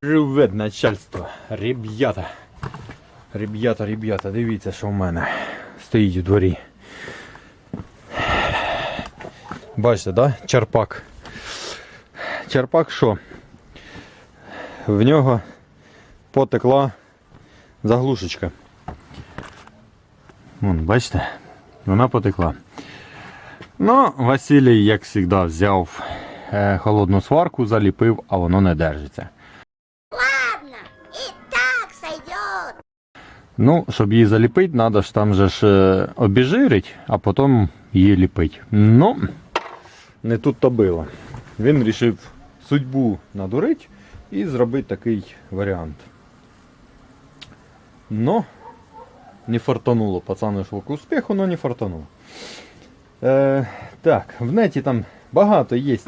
Привет, начальство. Ребята. Ребята, ребята, дивіться, що в мене стоїть у дворі. Бачите, да? Черпак. Черпак що? В нього потекла заглушечка. Вон, бачите? Вона потекла. Ну, Василій, як завжди, взяв е, холодну сварку, заліпив, а воно не держиться. Ну, щоб її заліпити, треба ж там же ж е, обіжирить, а потім її ліпити. Ну, не тут то було. Він вирішив судьбу надурити і зробити такий варіант. Но не фартануло. Пацан йшов к успіху, але не фартануло. Е, так, в неті там багато є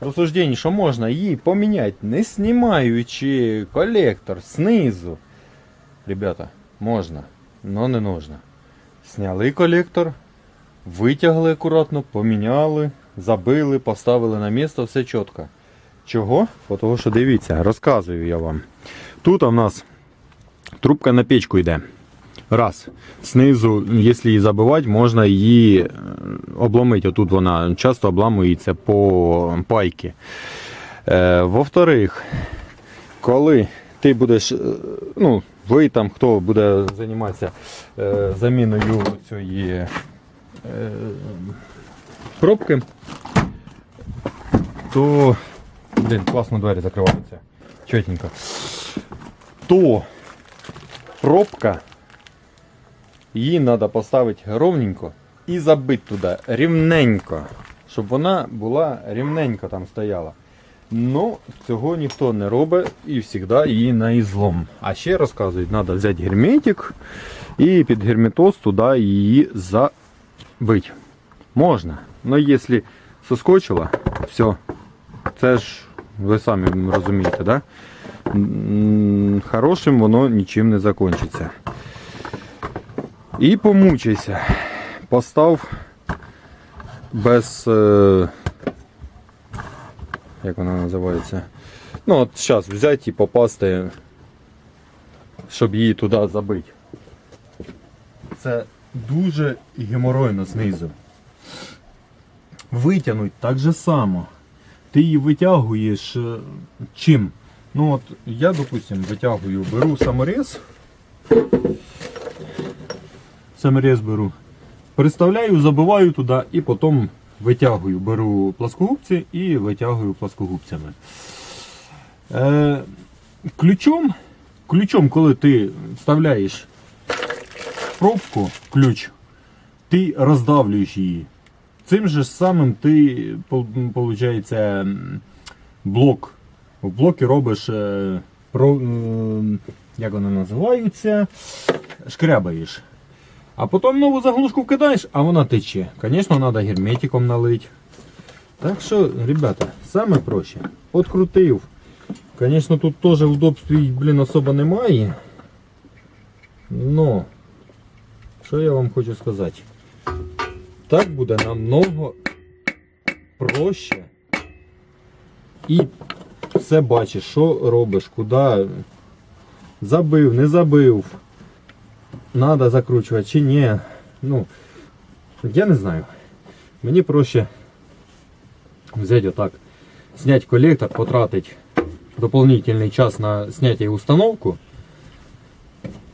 розсуждень, що можна її поміняти, не знімаючи колектор знизу. Ребята, можна, но не нужно. Сняли колектор, витягли акуратно, поміняли, забили, поставили на місце, все чітко. Чого? Бо Того, що дивіться, розказую я вам. Тут у нас трубка на печку йде. Раз. Знизу, якщо її забивати, можна її е, обломити. Отут вона часто обламується по пайки. Е, во-вторых, коли ти будеш, е, ну, ви там, хто буде займатися е, заміною цієї е, пробки, то, блін, класно двері закриваються. Чотенько. То пробка, її треба поставити ровненько і забити туди рівненько, щоб вона була рівненько там стояла. Ну, цього ніхто не робить і завжди її на ізлом. А ще розказують, треба взяти герметик і під герметоз туди її забити. Можна. але якщо соскочила, все. Це ж ви самі розумієте, да? Хорошим воно нічим не закінчиться. І помучайся. Постав без. Як вона називається? Ну, от зараз взяти і попасти, щоб її туди забити. Це дуже геморойно знизу. Витягнуть так же само. Ти її витягуєш е, чим? Ну от я, допустим, витягую, беру саморез. Саморез беру. Приставляю, забиваю туди і потім витягую, беру пласкогубці і витягую пласкогубцями. Е, ключом, ключом, коли ти вставляєш пробку ключ, ти роздавлюєш її. Цим же самим ти, виходить, блок. В блокі робиш, е, як вони називаються, шкрябаєш. А потім нову заглушку вкидаєш, а вона тече. Звісно, треба герметиком налити. Так що, ребята, саме проще. Открутив. Звісно, тут теж удобств, блін, особо немає. Но, що я вам хочу сказати? Так буде намного проще. І все бачиш, що робиш, куди забив, не забив. Надо закручувати чи ні. Ну, я не знаю. Мені проще взяти отак, зняти колектор, потратити дополнительний час на зняття і установку.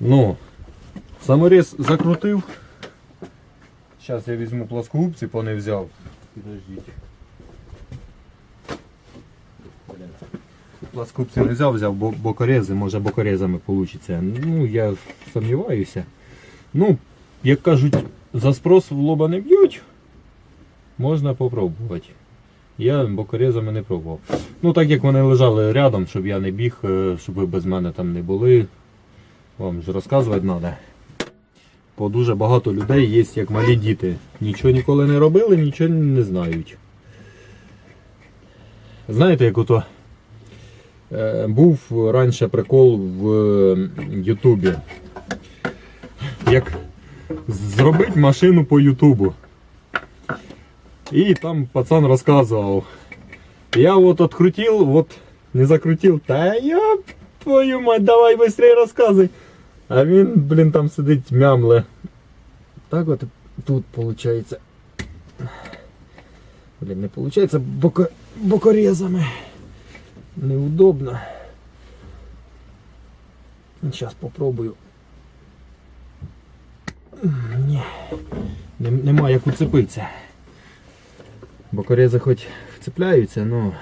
Ну, саморез закрутив. Зараз я візьму плоскогубці, по не взяв. Підождіть. Плоскогубці не взяв, взяв бокорези, може бокорезами вийде. Ну, я сумніваюся. Ну, як кажуть, за спрос в лоба не б'ють. Можна попробувати. Я бокорезами не пробував. Ну, так як вони лежали рядом, щоб я не біг, е, щоб ви без мене там не були. Вам ж розказувати треба. Бо дуже багато людей є як малі діти. Нічого ніколи не робили, нічого не знають. Знаєте, як ото е, був раніше прикол в Ютубі. Як зробити машину по Ютубу. І там пацан розказував. Я от открутил, вот не закрутил. Та я Твою мать, давай быстрее розказуй. А він, блін, там сидить мямле. Так от тут виходить. Блін, не виходить боко... бокорезами. Неудобно. Зараз попробую. Ні. Нем- Нема як уцепитися. Бокорези хоч вцепляються, но.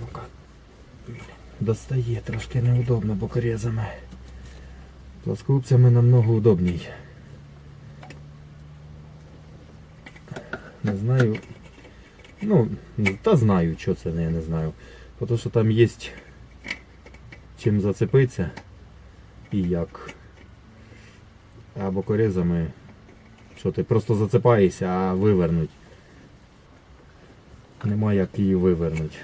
Ну-ка. Достає трошки неудобно бокорезами. Плоскогубцями намного удобней. Не знаю. Ну, та знаю, що це, я не знаю. Тому що там є чим зацепитися і як. А бокорезами, що ти просто зацепаєшся, а вивернуть. Нема як її вивернуть.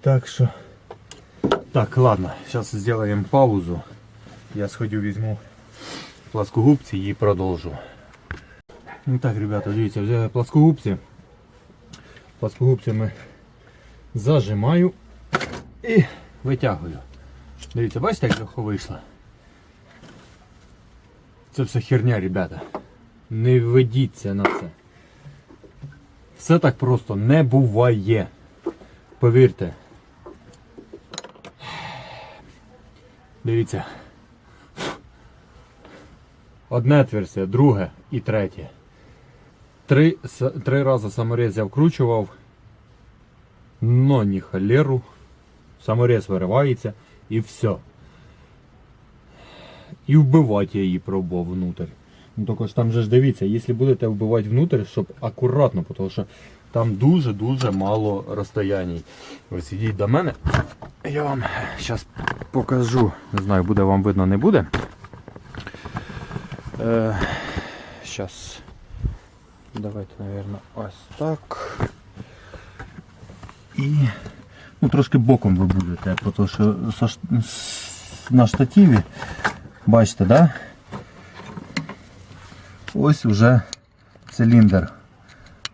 Так що. Так, ладно, зараз зробимо паузу. Я сходю візьму пласкогубці і продовжу. Ну так, ребята, дивіться, взяли пласкогубці. Пласкогубцями зажимаю і витягую. Дивіться, бачите, як легко вийшло? Це все херня, ребята. Не ведіться на це. Все так просто не буває. Повірте. Дивіться. Одне отверстие, друге і третє. Три, три рази саморез я вкручував. Но ні холеру. Саморез виривається і все. І вбивати я її пробував внутрь. Ну тільки ж там же ж дивіться, якщо будете вбивати внутрь, щоб акуратно, тому що там дуже-дуже мало розстояній. Ось ідіть до мене. Я вам зараз покажу. Не знаю, буде вам видно, не буде. Е. Давайте, мабуть, ось так. І ну, трошки боком ви будете, тому що на штативі, бачите, да? Ось уже циліндр.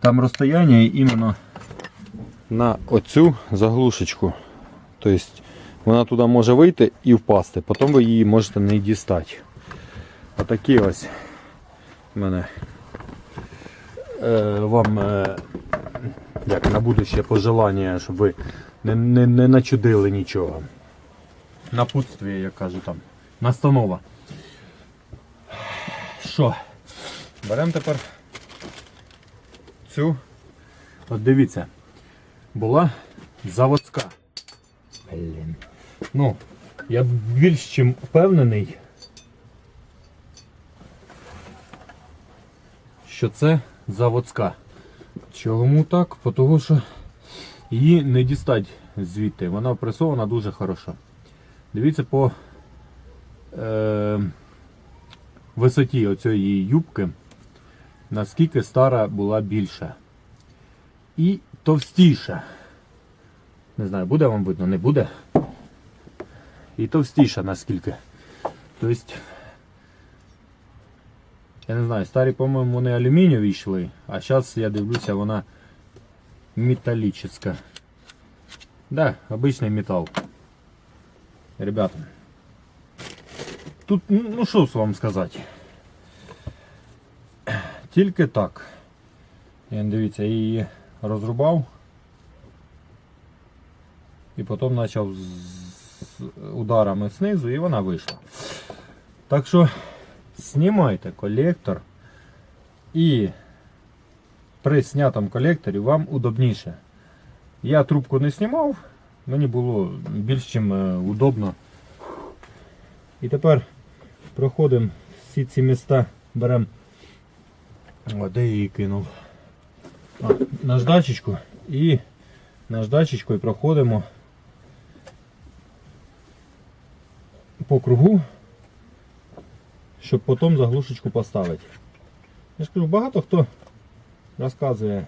Там розстояння іменно на оцю заглушечку. Тобто вона туди може вийти і впасти, потім ви її можете не дістати. Отакі ось в мене е, вам е, як на будущее пожелання, щоб ви не, не, не начудили нічого. Напутствие, як кажу там. Настанова. Що? Беремо тепер цю. От дивіться. Була заводська. Блін. Ну, я більш чим впевнений, що це заводська. Чому так? Тому що її не дістать звідти. Вона опресована дуже хорошо. Дивіться по е, висоті оцієї юбки, наскільки стара була більша. І товстіша. Не знаю, буде вам видно, не буде. І товстіша наскільки. Тобто, я не знаю, старі, по-моєму, вони алюмінієві йшли, а зараз я дивлюся, вона металлическая. Да, обычный металл. Ребята. Тут, ну ну, що вам сказати. Тільки так. Я дивіться, її розрубав. І потім почав з ударами знизу і вона вийшла. Так що знімайте колектор і при снятому колекторі вам удобніше. Я трубку не знімав, мені було більш чим е, удобно. І тепер проходимо всі ці міста, беремо. Де її кинув? А, наждачечку і наждачечкою проходимо по кругу, щоб потім заглушечку поставити. Я ж кажу, багато хто розказує,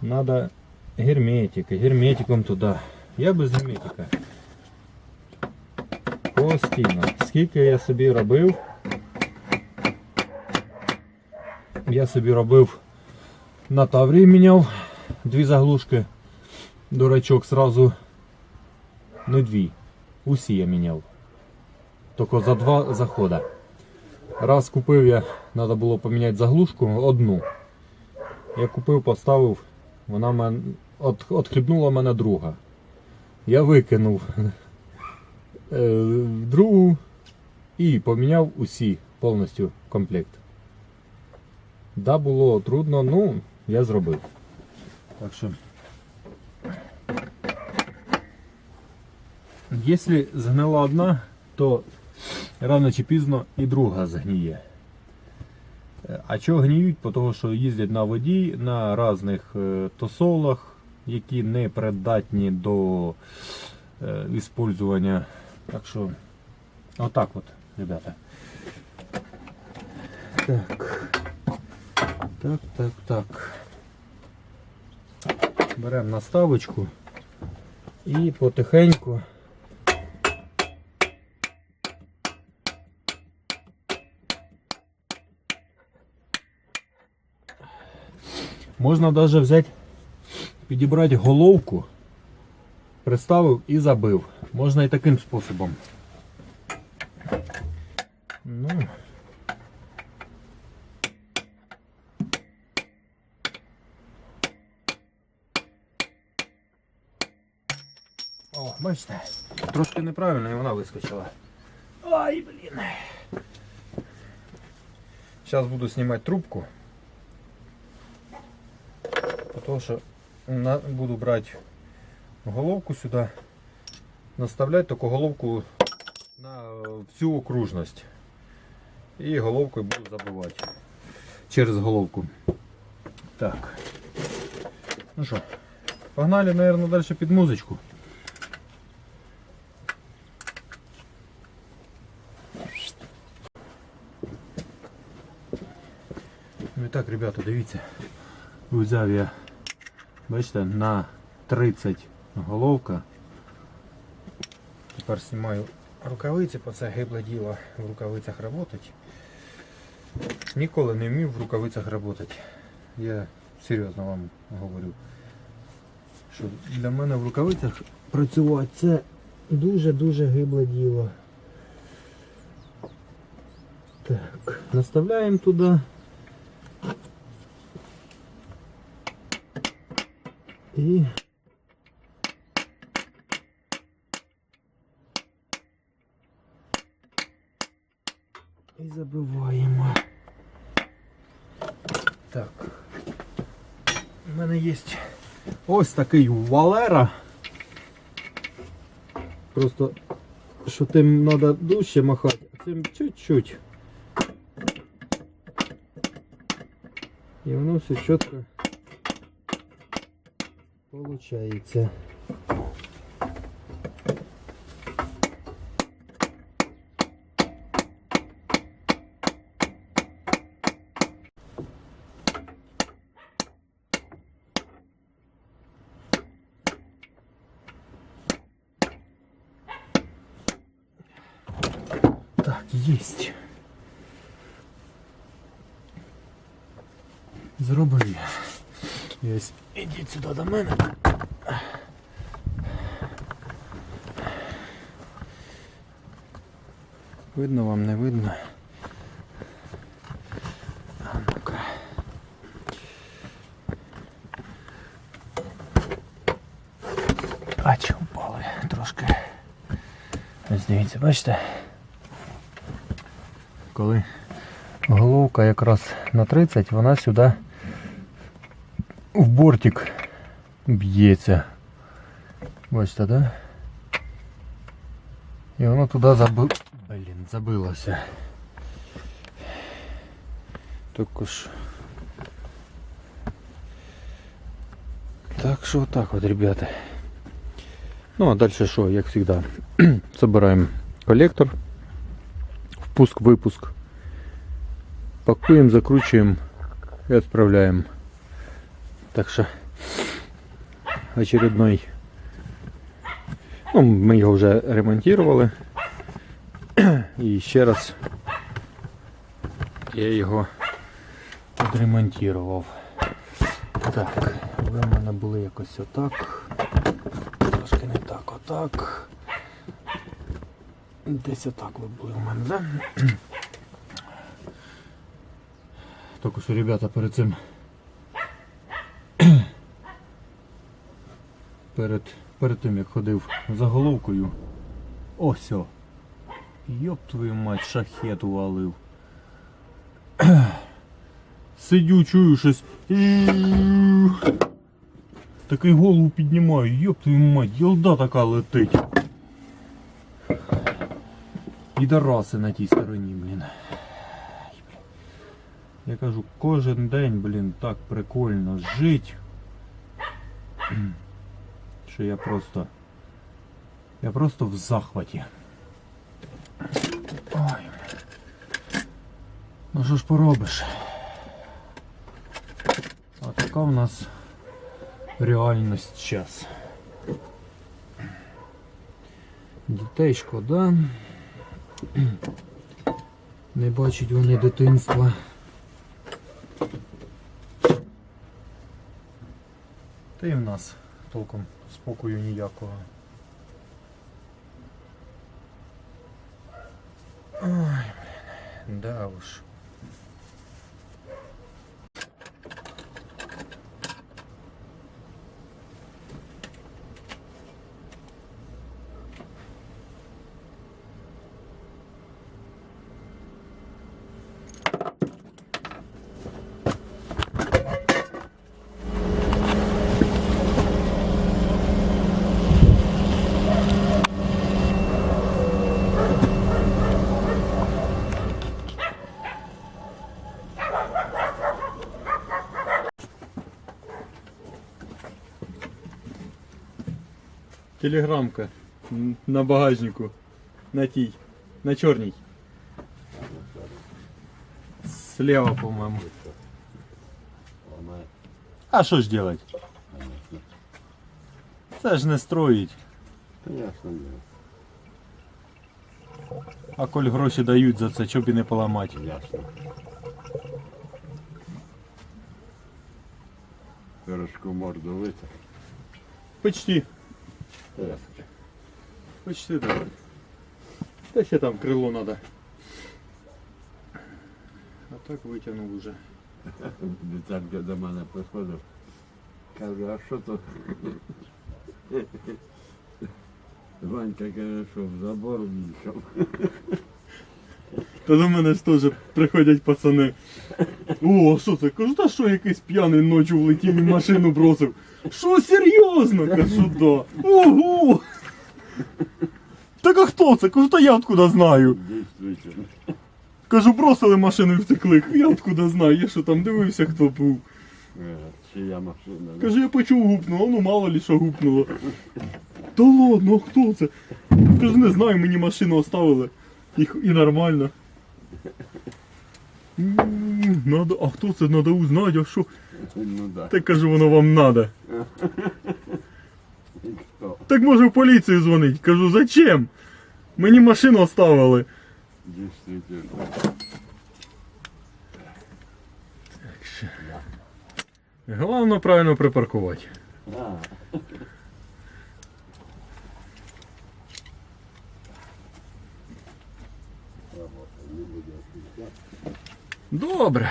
треба герметик, герметиком туди. Я без герметика. Постійно. Скільки я собі робив, я собі робив на Таврії міняв дві заглушки, дурачок сразу. Не дві. Усі я міняв. Тільки за два заходи. Раз купив я, треба було поміняти заглушку одну. Я купив, поставив, вона мен... от, отхлібнула мене друга. Я викинув е, другу і поміняв усі повністю комплект. Да, було трудно, ну, я зробив. Так що. Якщо згнила одна, то рано чи пізно і друга згніє. Е, А чого гніють? Тому що їздять на воді на різних е, тосолах, які не придатні до е, використання. Так що, отак от, ребята. Так. Так, так, так. Беремо наставочку і потихеньку. Можна навіть взяти, підібрати головку, приставив і забив. Можна і таким способом. Ну. О, бачите, трошки неправильно і вона вискочила. Ай, блін. Зараз буду знімати трубку. Потому на, буду брати головку сюди, наставляти таку головку на всю окружність. І головкою буду забивати. Через головку. Так. Ну що, погнали, наверное, дальше під музичку. Ну і так, ребята, дивіться. Взяв я, бачите, на 30 головка. Тепер знімаю рукавиці, бо це гибле діло в рукавицях працювати. Ніколи не вмів в рукавицях працювати. Я серйозно вам говорю. Що для мене в рукавицях працювати це дуже-дуже гибле діло. Так, наставляємо туди. І і забиваємо. Так. У мене є ось такий Валера. Просто що тим треба дужче махати, а цим чуть-чуть. І воно все чітко получається. Так, есть. Зробив. Єсть. Ідіть сюди до мене. Видно вам, не видно. А ну-ка. А чи впали трошки. Ось дивіться, бачите? Коли головка якраз на 30, вона сюди в бортик б'ється. Бачите, да? І воно туди заби... Блін, забилося. Також. Так що так от, ребята. Ну а дальше що, як завжди. Собираємо коллектор. Впуск-выпуск. Пакуем, закручиваем и отправляем. Так что очередной. Ну, ми його вже ремонтували. І ще раз я його відремонтував. Так. Ви в мене були якось отак. Трошки не так, отак. Десь отак ви були у мене, да? Тільки що, ребята, перед цим. Перед, перед тим як ходив за головкою. Ось. Йоп твою мать, шахет увалив. Сидю, чую щось. Такий голову піднімаю, йоп твою мать, ялда така летить. Підараси на тій стороні, блін. Я кажу, кожен день, блін, так прикольно жить. Що я просто. Я просто в захваті. Ой. Ну що ж поробиш? А така в нас реальність час. Дітей шкода. Не бачать вони дитинства. Та й в нас толком спокою ніякого. Ой, блін, да уж. Телеграмка на багажнику. На тій. На чорній. Слева, по-моєму. А що ж делать? Це ж не строїть. Ясно, дело. А коль гроші дають за це, щоб і не поламати. Ясно. Пирожку морду витер. Почти. Ясно. Почти так. Та ще там крило надо. А так витягнув уже. Дитятка до мене приходив. Каже, а що то? Ванька каже, що в забор в'їхав. Та до мене ж теж приходять пацани. О, що це? Кажу, та що якийсь п'яний ночі влетів і машину бросив. Що серйозно? Кажу, да. Ого! Так а хто це? Кажу, та я откуда знаю. Дійсно. Кажу, бросили машину і втекли. Я откуда знаю, я що там дивився, хто був. Чия машина? да? Каже, я почув гупнуло, ну мало ли що гупнуло. Та ладно, а хто це? Каже, не знаю, мені машину оставили. І, і нормально. Надо, а хто це? Надо узнати, а що? Ну да. Так кажу, воно вам надо. І хто? Так може в поліцію дзвонить. Кажу, зачем? Мені машину оставили. Дійсно. Головне правильно припаркувати. А, Добре.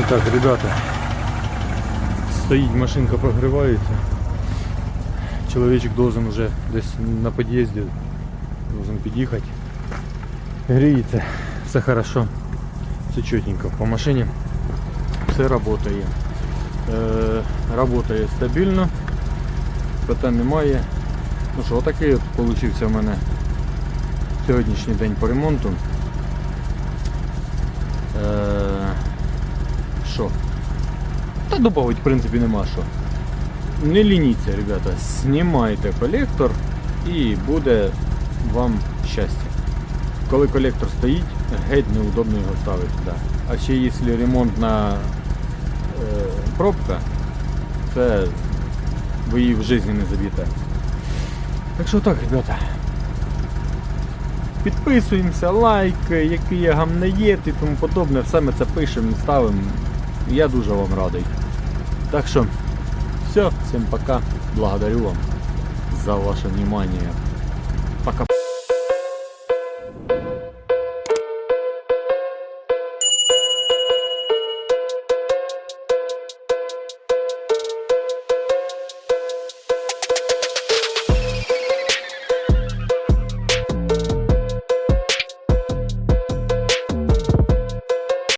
Итак, ребята, стоїть машинка прогрівається. Чоловічок должен уже десь на під'їзді должен під'їхати. Гріється, все хорошо, все чотенько по машині. Все працює. Е, Работає стабільно, питань немає. Ну що, отакий от получився в мене сьогоднішній день по ремонту. Е, Що? Та добавить в принципі нема що. Не лініться, ребята, знімайте колектор і буде вам щастя. Коли колектор стоїть, геть неудобно його ставити. Да. А ще якщо ремонтна е, пробка, це ви її в житті не заб'єте. Так що так, ребята. Підписуємося, лайк, які є гамнаєт і тому подобне. Все ми це пишемо, ставимо. Я дуже вам радий. Так що, все, всем пока. Благодарю вам за ваше внимание.